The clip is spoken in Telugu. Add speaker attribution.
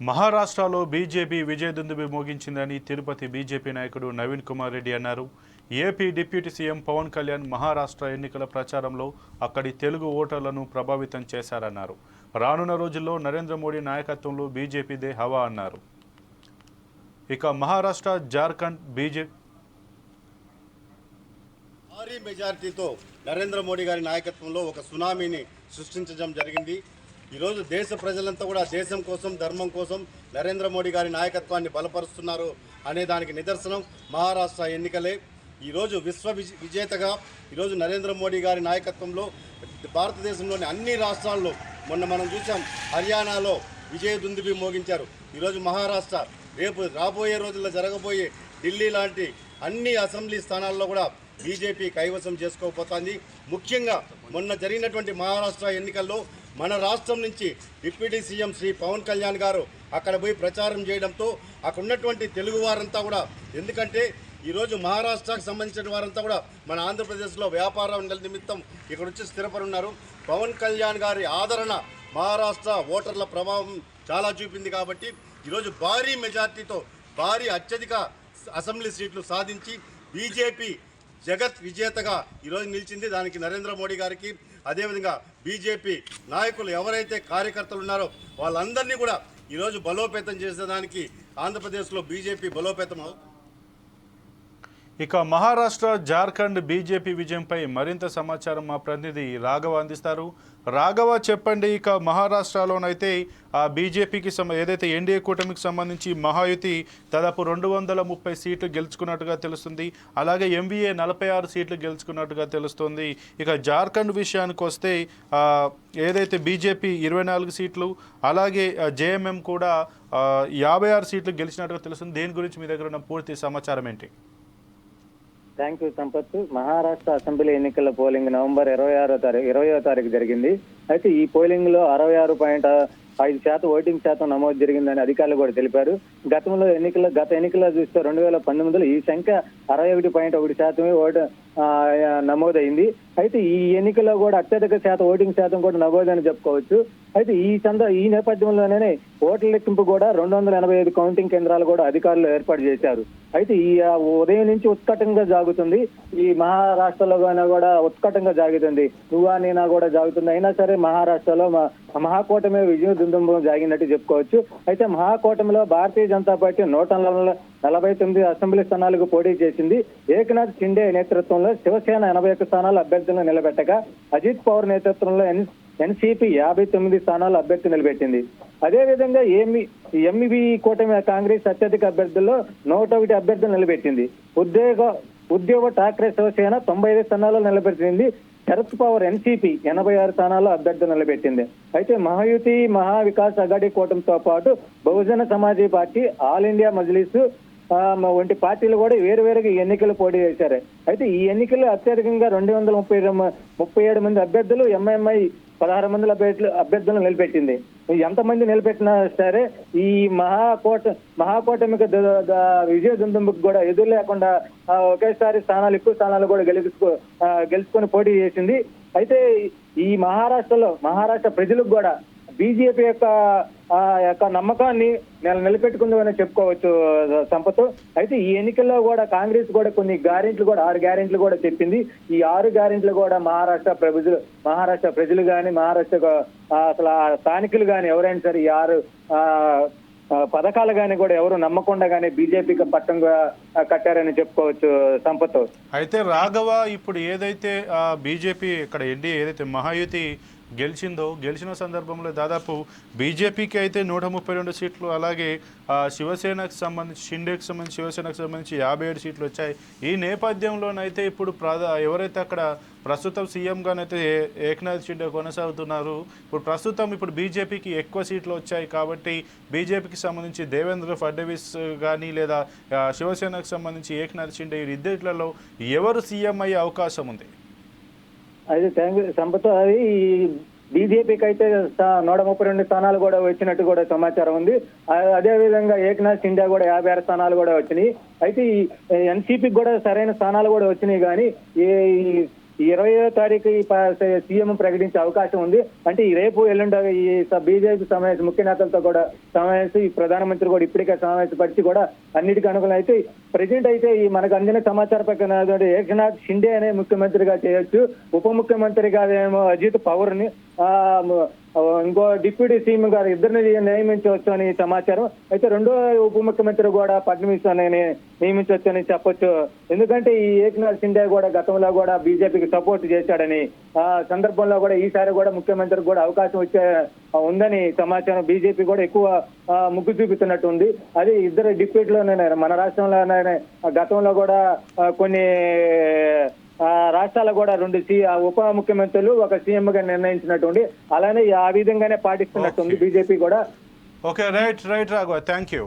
Speaker 1: మహారాష్ట్రలో బీజేపీ విజయదుందుబి మోగించిందని తిరుపతి బీజేపీ నాయకుడు నవీన్ కుమార్ రెడ్డి అన్నారు. AP deputy CM Pavan Kalyan Maharashtra ఎన్నికల ప్రచారంలో అక్కడి తెలుగు ఓటర్లను ప్రభావితం చేశారన్నారు. రానున్న రోజుల్లో నరేంద్ర మోడీ నాయకత్వంలో బీజేపీదే హవా అన్నారు. ఇక మహారాష్ట్ర జార్ఖండ్ బీజేపీ
Speaker 2: భారీ మెజార్టీతో నరేంద్ర మోడీ గారి నాయకత్వంలో ఒక సునామీని సృష్టించడం జరిగింది. ఈరోజు దేశ ప్రజలంతా కూడా దేశం కోసం ధర్మం కోసం నరేంద్ర మోడీ గారి నాయకత్వాన్ని బలపరుస్తున్నారు అనే దానికి నిదర్శనం మహారాష్ట్ర ఎన్నికలే. ఈరోజు విశ్వ విజేతగా ఈరోజు నరేంద్ర మోడీ గారి నాయకత్వంలో భారతదేశంలోని అన్ని రాష్ట్రాల్లో మొన్న మనం చూసాం హర్యానాలో విజయ దుందుబి మోగించారు. ఈరోజు మహారాష్ట్ర రేపు రాబోయే రోజుల్లో జరగబోయే ఢిల్లీ లాంటి అన్ని అసెంబ్లీ స్థానాల్లో కూడా బీజేపీ కైవసం చేసుకోబోతోంది. ముఖ్యంగా మొన్న జరిగినటువంటి మహారాష్ట్ర ఎన్నికల్లో మన రాష్ట్రం నుంచి డిప్యూటీ సీఎం శ్రీ పవన్ కళ్యాణ్ గారు అక్కడ పోయి ప్రచారం చేయడంతో అక్కడ ఉన్నటువంటి తెలుగు వారంతా కూడా ఎందుకంటే ఈరోజు మహారాష్ట్రకు సంబంధించిన వారంతా కూడా మన ఆంధ్రప్రదేశ్లో వ్యాపారం నిమిత్తం ఇక్కడ వచ్చి స్థిరపడి ఉన్నారు పవన్ కళ్యాణ్ గారి ఆదరణ మహారాష్ట్ర ఓటర్ల ప్రభావం చాలా చూపింది కాబట్టి ఈరోజు భారీ మెజార్టీతో భారీ అత్యధిక అసెంబ్లీ సీట్లు సాధించి బీజేపీ జగత్ విజేతగా ఈరోజు నిలిచింది దానికి నరేంద్ర మోడీ గారికి. అదేవిధంగా బీజేపీ నాయకులు ఎవరైతే కార్యకర్తలు ఉన్నారో వాళ్ళందరినీ కూడా ఈరోజు బలోపేతం చేసేదానికి ఆంధ్రప్రదేశ్లో బీజేపీ బలోపేతం
Speaker 1: ఇక మహారాష్ట్ర జార్ఖండ్ బీజేపీ విజయంపై మరింత సమాచారం మా ప్రతినిధి రాఘవ అందిస్తారు. రాఘవ చెప్పండి ఇక మహారాష్ట్రలోనైతే ఆ బీజేపీకి ఏదైతే ఎన్డీఏ కూటమికి సంబంధించి మహాయుతి దాదాపు రెండు వందల ముప్పై సీట్లు గెలుచుకున్నట్టుగా తెలుస్తుంది. అలాగే ఎంవీఏ నలభై ఆరు సీట్లు గెలుచుకున్నట్టుగా తెలుస్తుంది. ఇక జార్ఖండ్ విషయానికి వస్తే ఏదైతే బీజేపీ ఇరవై నాలుగు సీట్లు అలాగే జేఎంఎం కూడా యాభై ఆరు సీట్లు గెలిచినట్టుగా తెలుస్తుంది. దేని గురించి మీ దగ్గర ఉన్న పూర్తి సమాచారం ఏంటి?
Speaker 3: Thank you Sampath Maharashtra assembly ఎన్నికల పోలింగ్ నవంబర్ ఇరవై ఆరో తారీఖు ఇరవయో తారీఖు జరిగింది. అయితే ఈ పోలింగ్లో అరవై ఆరు పాయింట్ ఐదు శాతం ఓటింగ్ శాతం నమోదు జరిగిందని అధికారులు కూడా తెలిపారు. గతంలో ఎన్నికల్లో గత ఎన్నికల్లో చూస్తే రెండు వేల పంతొమ్మిదిలో ఈ సంఖ్య అరవై ఒకటి పాయింట్ ఒకటి శాతమే ఓటు నమోదైంది. అయితే ఈ ఎన్నికల్లో కూడా అత్యధిక శాతం ఓటింగ్ శాతం కూడా నమోదని చెప్పుకోవచ్చు. అయితే ఈ సంద ఈ నేపథ్యంలోనే ఓట్ల లెక్కింపు కూడా రెండు వందల ఎనభై ఐదు కౌంటింగ్ కేంద్రాలు కూడా అధికారులు ఏర్పాటు చేశారు. అయితే ఈ ఉదయం నుంచి ఉత్కటంగా జాగుతుంది. ఈ మహారాష్ట్రలో అయినా కూడా ఉత్కటంగా జాగుతుంది. నువ్వా నేనా కూడా జాగుతుంది. అయినా సరే మహారాష్ట్రలో మా మహాకూటమి విజయం దుందుంబం జాగినట్టు చెప్పుకోవచ్చు. అయితే మహాకూటమిలో భారతీయ జనతా పార్టీ నూట నలభై- నలభై తొమ్మిది అసెంబ్లీ స్థానాలకు పోటీ చేసింది. ఏకనాథ్ షిండే నేతృత్వంలో శివసేన ఎనభై ఒక్క స్థానాలు అభ్యర్థులను నిలబెట్టగా అజిత్ పవర్ నేతృత్వంలో ఎన్ ఎన్సీపీ యాభై తొమ్మిది స్థానాల అభ్యర్థి నిలబెట్టింది. అదే విధంగా ఏమి ఎంఈబి కూటమి కాంగ్రెస్ అత్యధిక అభ్యర్థుల్లో నూట ఒకటి అభ్యర్థులు నిలబెట్టింది. ఉద్యోగ ఉద్యోగ ఠాక్రే శివసేన తొంభై ఐదు స్థానాల్లో నిలబెట్టింది. శరత్ పవర్ ఎన్సీపీ ఎనభై ఆరు స్థానాల్లో అభ్యర్థులు నిలబెట్టింది. అయితే మహాయుతి మహావికాస్ అఘాడీ కూటమితో పాటు Bahujan Samaj party all India Majlis వంటి పార్టీలు కూడా వేరు వేరుగా ఈ ఎన్నికలు పోటీ చేశారు. అయితే ఈ ఎన్నికల్లో అత్యధికంగా రెండు వందల ముప్పై ముప్పై ఏడు మంది అభ్యర్థులు ఎంఐఎంఐ పదహారు మంది అభ్యర్థులు అభ్యర్థులను నిలబెట్టింది. ఎంతమంది నిలబెట్టినా సరే ఈ మహాకోట మహాకూటమికి విజయ దుందుంబుకి కూడా ఎదురు లేకుండా ఒకేసారి స్థానాలు ఎక్కువ స్థానాలు కూడా గెలుచుకో గెలుచుకొని పోటీ చేసింది. అయితే ఈ మహారాష్ట్రలో మహారాష్ట్ర ప్రజలకు కూడా బీజేపీ యొక్క యొక్క నమ్మకాన్ని నేను నిలబెట్టుకుందని చెప్పుకోవచ్చు సంపత్. అయితే ఈ ఎన్నికల్లో కూడా కాంగ్రెస్ కూడా కొన్ని గ్యారెంట్లు కూడా ఆరు గ్యారెంట్లు కూడా చెప్పింది. ఈ ఆరు గ్యారెంట్లు కూడా మహారాష్ట్ర ప్రజలు మహారాష్ట్ర ప్రజలు కానీ మహారాష్ట్ర అసలు స్థానికులు కానీ ఎవరైనా సరే ఈ ఆరు ఆ, పథకాలు కానీ కూడా ఎవరు నమ్మకుండా కానీ బీజేపీకి పట్టంగా కట్టారని చెప్పుకోవచ్చు సంపత్.
Speaker 1: అయితే రాఘవ ఇప్పుడు ఏదైతే బీజేపీ ఇక్కడ ఎండి ఏదైతే మహాయుతి గెలిచిందో గెలిచిన సందర్భంలో దాదాపు బీజేపీకి అయితే నూట ముప్పై రెండు సీట్లు అలాగే శివసేనకు సంబంధించి షిండేకి సంబంధించి శివసేనకు సంబంధించి యాభై ఏడు సీట్లు వచ్చాయి. ఈ నేపథ్యంలోనైతే ఇప్పుడు ప్రధా ఎవరైతే అక్కడ ప్రస్తుతం సీఎంగానైతే ఏ- ఏక్నాథ్ షిండే కొనసాగుతున్నారు. ఇప్పుడు ప్రస్తుతం ఇప్పుడు బీజేపీకి ఎక్కువ సీట్లు వచ్చాయి కాబట్టి బీజేపీకి సంబంధించి దేవేంద్ర ఫడ్నవీస్ కానీ లేదా శివసేనకు సంబంధించి ఏక్నాథ్ షిండే వీరిద్దరిలో ఎవరు సీఎం అయ్యే అవకాశం ఉంది?
Speaker 3: అయితే థ్యాంక్ యూ అది బీజేపీకి అయితే నూట ముప్పై రెండు స్థానాలు కూడా వచ్చినట్టు కూడా సమాచారం ఉంది. అదేవిధంగా అదే విధంగా ఏకనాథ్ షిండే కూడా యాభై ఆరు స్థానాలు కూడా వచ్చినాయి. అయితే ఈ ఎన్సీపీకి కూడా సరైన స్థానాలు కూడా వచ్చినాయి కానీ ఈ ఇరవయో తారీఖు ఈ సీఎం ప్రకటించే అవకాశం ఉంది. అంటే ఈ రేపు ఎల్లుండ ఈ బీజేపీ సమావేశం ముఖ్య నేతలతో కూడా సమావేశం ఈ ప్రధానమంత్రి కూడా ఇప్పటికే సమావేశపరిచి కూడా అన్నిటికీ అనుకూలం అయితే ప్రజెంట్ అయితే ఈ మనకు అందిన సమాచార ప్రకారం ఏకనాథ్ షిండే అనే ముఖ్యమంత్రిగా చేయొచ్చు. ఉప ముఖ్యమంత్రిగా ఏమో అజిత్ పవర్ని ఇంకో డిప్యూటీ సీఎం గారు ఇద్దరిని నియమించవచ్చు అని సమాచారం. అయితే రెండో ఉప ముఖ్యమంత్రి కూడా ఫడ్నవీస్ అని నియమించవచ్చు అని చెప్పొచ్చు. ఎందుకంటే ఈ ఏకనాథ్ షిండే కూడా గతంలో కూడా బీజేపీకి సపోర్ట్ చేశాడని ఆ సందర్భంలో కూడా ఈసారి కూడా ముఖ్యమంత్రికి కూడా అవకాశం వచ్చే ఉందని సమాచారం. బీజేపీ కూడా ఎక్కువ ముగ్గు చూపుతున్నట్టు ఉంది. అది ఇద్దరు డిప్యూటీలోనే మన రాష్ట్రంలోనే గతంలో కూడా కొన్ని రాష్ట్రాలు కూడా రెండు ఉప ముఖ్యమంత్రులు ఒక సీఎం గా నిర్ణయించినట్టుంది అలానే ఆ విధంగానే పాటిస్తున్నట్టుంది బీజేపీ కూడా.
Speaker 1: Okay right right Raghava. Thank you